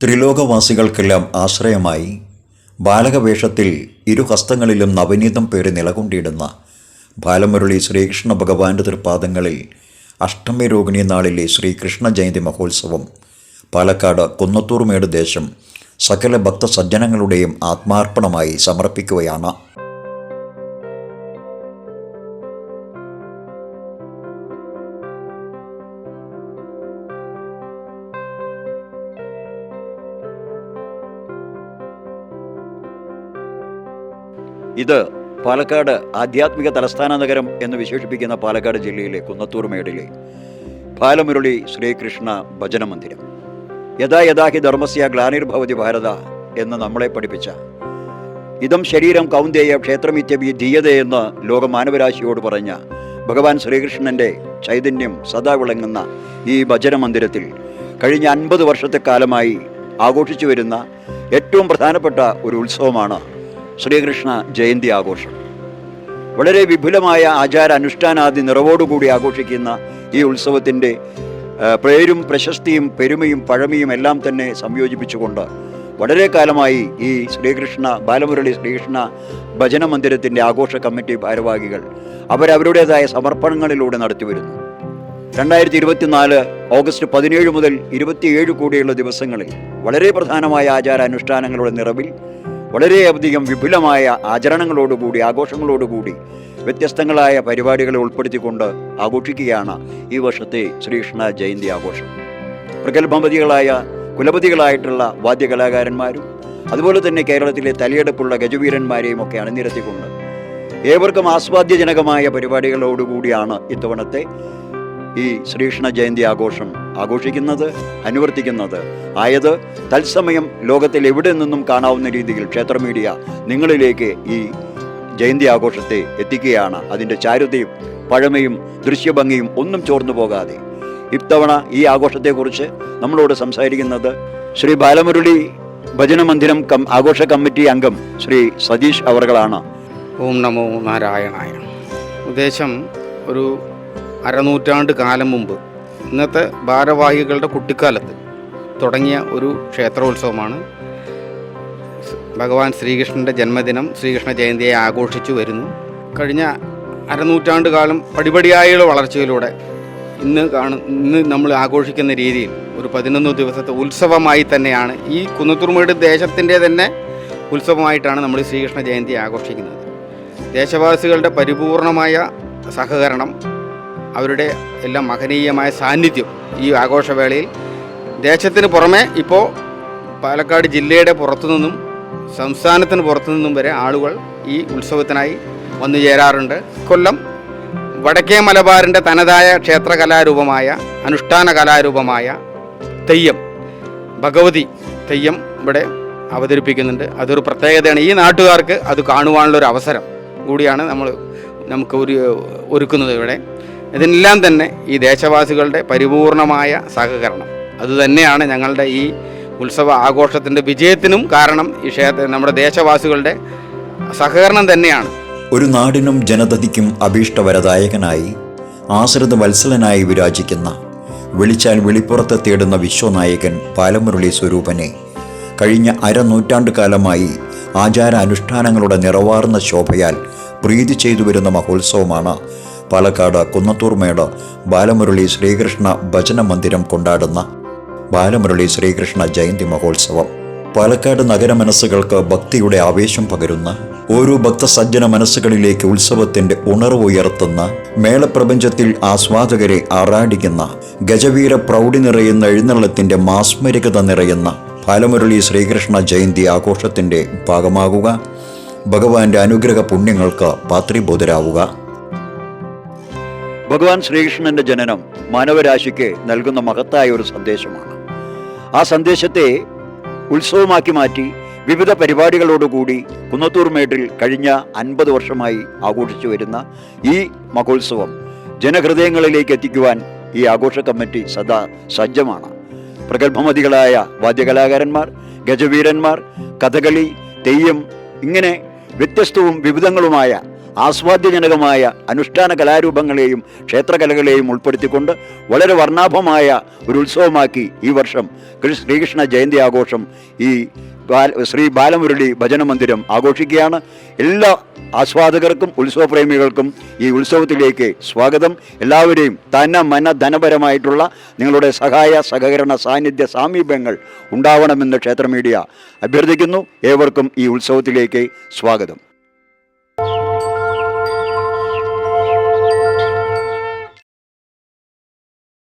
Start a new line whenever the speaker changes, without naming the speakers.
ത്രിലോകവാസികൾക്കെല്ലാം ആശ്രയമായി ബാലകവേഷത്തിൽ ഇരുഹസ്തങ്ങളിലും നവനീതം പേര് നിലകൊണ്ടിടുന്ന ബാലമുരളി ശ്രീകൃഷ്ണ ഭഗവാന്റെ തൃപ്പാദങ്ങളിൽ അഷ്ടമി രോഹിണി നാളിലെ ശ്രീകൃഷ്ണ ജയന്തി മഹോത്സവം പാലക്കാട് കുന്നത്തൂർമേട് ദേശം സകല ഭക്തസജ്ജനങ്ങളുടെയും ആത്മാർപ്പണമായി സമർപ്പിക്കുകയാണ്. ഇത് പാലക്കാട് ആധ്യാത്മിക തലസ്ഥാന നഗരം എന്ന് വിശേഷിപ്പിക്കുന്ന പാലക്കാട് ജില്ലയിലെ കുന്നത്തൂർ മേടിലെ ബാലമുരളി ശ്രീകൃഷ്ണ ഭജന മന്ദിരം യഥാ യഥാഹി ധർമ്മസ്യ ഗ്ലാനിർഭവതി ഭാരത എന്ന് നമ്മളെ പഠിപ്പിച്ച ഇതം ശരീരം കൗന്ദേയ ക്ഷേത്രമിത്യവി ധീയത എന്ന് ലോക മാനവരാശിയോട് പറഞ്ഞ ഭഗവാൻ ശ്രീകൃഷ്ണന്റെ ചൈതന്യം സദാ വിളങ്ങുന്ന ഈ ഭജന മന്ദിരത്തിൽ കഴിഞ്ഞ അൻപത് വർഷത്തെ കാലമായി ആഘോഷിച്ചു വരുന്ന ഏറ്റവും പ്രധാനപ്പെട്ട ഒരു ഉത്സവമാണ് ശ്രീകൃഷ്ണ ജയന്തി ആഘോഷം. വളരെ വിപുലമായ ആചാര അനുഷ്ഠാനാദി നിറവോടുകൂടി ആഘോഷിക്കുന്ന ഈ ഉത്സവത്തിന്റെ പേരും പ്രശസ്തിയും പെരുമയും പഴമയും എല്ലാം തന്നെ സംയോജിപ്പിച്ചുകൊണ്ട് വളരെ കാലമായി ഈ ശ്രീകൃഷ്ണ ബാലമുരളി ശ്രീകൃഷ്ണ ഭജന മന്ദിരത്തിന്റെ ആഘോഷ കമ്മിറ്റി ഭാരവാഹികൾ അവരവരുടേതായ സമർപ്പണങ്ങളിലൂടെ നടത്തിവരുന്നു രണ്ടായിരത്തി ഇരുപത്തിനാല് ഓഗസ്റ്റ് പതിനേഴ് മുതൽ ഇരുപത്തിയേഴ് കൂടിയുള്ള ദിവസങ്ങളിൽ വളരെ പ്രധാനമായ ആചാര അനുഷ്ഠാനങ്ങളുടെ നിറവിൽ വളരെയധികം വിപുലമായ ആചരണങ്ങളോടുകൂടി ആഘോഷങ്ങളോടുകൂടി വ്യത്യസ്തങ്ങളായ പരിപാടികളെ ഉൾപ്പെടുത്തിക്കൊണ്ട് ആഘോഷിക്കുകയാണ് ഈ വർഷത്തെ ശ്രീകൃഷ്ണ ജയന്തി ആഘോഷം. പ്രഗത്ഭമതികളായ കുലപതികളായിട്ടുള്ള വാദ്യകലാകാരന്മാരും അതുപോലെ തന്നെ കേരളത്തിലെ തലയെടുപ്പുള്ള ഗജവീരന്മാരെയും ഒക്കെ അണിനിരത്തിക്കൊണ്ട് ഏവർക്കും ആസ്വാദ്യജനകമായ പരിപാടികളോടുകൂടിയാണ് ഇത്തവണത്തെ ഈ ശ്രീകൃഷ്ണ ജയന്തി ആഘോഷം ആഘോഷിക്കുന്നത് അനുവർത്തിക്കുന്നത് ആയത് തത്സമയം ലോകത്തിൽ എവിടെ നിന്നും കാണാവുന്ന രീതിയിൽ ക്ഷേത്ര മീഡിയ നിങ്ങളിലേക്ക് ഈ ജയന്തി ആഘോഷത്തെ എത്തിക്കുകയാണ്. അതിന്റെ ചാരുതയും പഴമയും ദൃശ്യഭംഗിയും ഒന്നും ചോർന്നു പോകാതെ. ഇത്തവണ ഈ ആഘോഷത്തെക്കുറിച്ച് നമ്മളോട് സംസാരിക്കുന്നത് ശ്രീ ബാലമുരളി ഭജനമന്ദിരം കം ആഘോഷ കമ്മിറ്റി അംഗം ശ്രീ സതീഷ് അവർകളാണ്
ഓം നമോ നാരായണായ. ഉദ്ദേശം ഒരു അരനൂറ്റാണ്ട് കാലം മുമ്പ് ഇന്നത്തെ ഭാരവാഹികളുടെ കുട്ടിക്കാലത്ത് തുടങ്ങിയ ഒരു ക്ഷേത്രോത്സവമാണ്. ഭഗവാൻ ശ്രീകൃഷ്ണന്റെ ജന്മദിനം ശ്രീകൃഷ്ണ ജയന്തിയെ ആഘോഷിച്ചു വരുന്നു. കഴിഞ്ഞ അരനൂറ്റാണ്ട് കാലം പടിപടിയായുള്ള വളർച്ചയിലൂടെ ഇന്ന് കാണു ഇന്ന് നമ്മൾ ആഘോഷിക്കുന്ന രീതിയിൽ ഒരു പതിനൊന്ന് ദിവസത്തെ ഉത്സവമായി തന്നെയാണ് ഈ കുന്നത്തൂർമേട് ദേശത്തിന്റെ തന്നെ ഉത്സവമായിട്ടാണ് നമ്മൾ ശ്രീകൃഷ്ണ ജയന്തി ആഘോഷിക്കുന്നത്. ദേശവാസികളുടെ പരിപൂർണമായ സഹകരണം അവരുടെ എല്ലാം മഹനീയമായ സാന്നിധ്യം ഈ ആഘോഷവേളയിൽ. ദേശത്തിന് പുറമെ ഇപ്പോൾ പാലക്കാട് ജില്ലയുടെ പുറത്തു നിന്നും സംസ്ഥാനത്തിന് പുറത്തു നിന്നും വരെ ആളുകൾ ഈ ഉത്സവത്തിനായി വന്നു ചേരാറുണ്ട്. കൊല്ലം വടക്കേ മലബാറിന്റെ തനതായ ക്ഷേത്ര കലാരൂപമായ അനുഷ്ഠാന കലാരൂപമായ തെയ്യം ഭഗവതി തെയ്യം ഇവിടെ അവതരിപ്പിക്കുന്നുണ്ട്. അതൊരു പ്രത്യേകതയാണ്. ഈ നാട്ടുകാർക്ക് അത് കാണുവാനുള്ള ഒരു അവസരം കൂടിയാണ് നമ്മൾ നമുക്ക് ഒരു ഒരുക്കുന്നത് ഇവിടെ. ഇതിനെല്ലാം തന്നെ ഈ ദേശവാസികളുടെ പരിപൂർണമായ സഹകരണം. അതുതന്നെയാണ് ഞങ്ങളുടെ ഈ ഉത്സവ ആഘോഷത്തിന്റെ വിജയത്തിനും കാരണം ഈ ക്ഷേത്ര നമ്മുടെ ദേശവാസികളുടെ സഹകരണം തന്നെയാണ്.
ഒരു നാടിനും ജനതയ്ക്കും അഭീഷ്ടവരദായകനായി ആശ്രിത വത്സലനായി വിരാജിക്കുന്ന വിളിച്ചാൽ വെളിപ്പുറത്ത് തേടുന്ന വിശ്വനായകൻ പാലമുരളി സ്വരൂപനെ കഴിഞ്ഞ അരനൂറ്റാണ്ട് കാലമായി ആചാര അനുഷ്ഠാനങ്ങളുടെ നിറവാർന്ന ശോഭയാൽ പ്രീതി ചെയ്തു വരുന്ന മഹോത്സവമാണ് പാലക്കാട് കുന്നത്തൂർ കുന്നത്തൂർമേട് ബാലമുരളി ശ്രീകൃഷ്ണ ഭജന മന്ദിരം കൊണ്ടാടുന്ന ബാലമുരളി ശ്രീകൃഷ്ണ ജയന്തി മഹോത്സവം. പാലക്കാട് നഗരമനസ്സുകൾക്ക് ഭക്തിയുടെ ആവേശം പകരുന്ന ഓരോ ഭക്തസജ്ജന മനസ്സുകളിലേക്ക് ഉത്സവത്തിന്റെ ഉണർവ് ഉയർത്തുന്ന മേളപ്രപഞ്ചത്തിൽ ആസ്വാദകരെ ആറാടിക്കുന്ന ഗജവീര പ്രൗഢി നിറയുന്ന എഴുന്നള്ളത്തിന്റെ മാസ്മരികത നിറയുന്ന ബാലമുരളി ശ്രീകൃഷ്ണ ജയന്തി ആഘോഷത്തിന്റെ ഭാഗമാകുക. ഭഗവാന്റെ അനുഗ്രഹ പുണ്യങ്ങൾക്ക് പാത്രീബോധരാവുക ഭഗവാൻ ശ്രീകൃഷ്ണന്റെ ജനനം മാനവരാശിക്ക് നൽകുന്ന മഹത്തായ ഒരു സന്ദേശമാണ്. ആ സന്ദേശത്തെ ഉത്സവമാക്കി മാറ്റി വിവിധ പരിപാടികളോടുകൂടി കുന്നത്തൂർ മേട്ടിൽ കഴിഞ്ഞ അൻപത് വർഷമായി ആഘോഷിച്ചു വരുന്ന ഈ മഹോത്സവം ജനഹൃദയങ്ങളിലേക്ക് എത്തിക്കുവാൻ ഈ ആഘോഷ കമ്മിറ്റി സദാ സജ്ജമാണ്. പ്രഗത്ഭമതികളായ വാദ്യകലാകാരന്മാർ ഗജവീരന്മാർ കഥകളി തെയ്യം ഇങ്ങനെ വ്യത്യസ്തവും വിവിധങ്ങളുമായ ആസ്വാദ്യജനകമായ അനുഷ്ഠാന കലാരൂപങ്ങളെയും ക്ഷേത്രകലകളെയും ഉൾപ്പെടുത്തിക്കൊണ്ട് വളരെ വർണാഭമായ ഒരു ഉത്സവമാക്കി ഈ വർഷം ശ്രീകൃഷ്ണ ജയന്തി ആഘോഷം ഈ ശ്രീ ബാലമുരളി ഭജനമന്ദിരം ആഘോഷിക്കുകയാണ്. എല്ലാ ആസ്വാദകർക്കും ഉത്സവപ്രേമികൾക്കും ഈ ഉത്സവത്തിലേക്ക് സ്വാഗതം. എല്ലാവരെയും തന മന ധനപരമായിട്ടുള്ള നിങ്ങളുടെ സഹായ സഹകരണ സാന്നിധ്യ സാമീപ്യങ്ങൾ ഉണ്ടാവണമെന്ന് ക്ഷേത്ര മീഡിയ അഭ്യർത്ഥിക്കുന്നു. ഏവർക്കും ഈ ഉത്സവത്തിലേക്ക് സ്വാഗതം.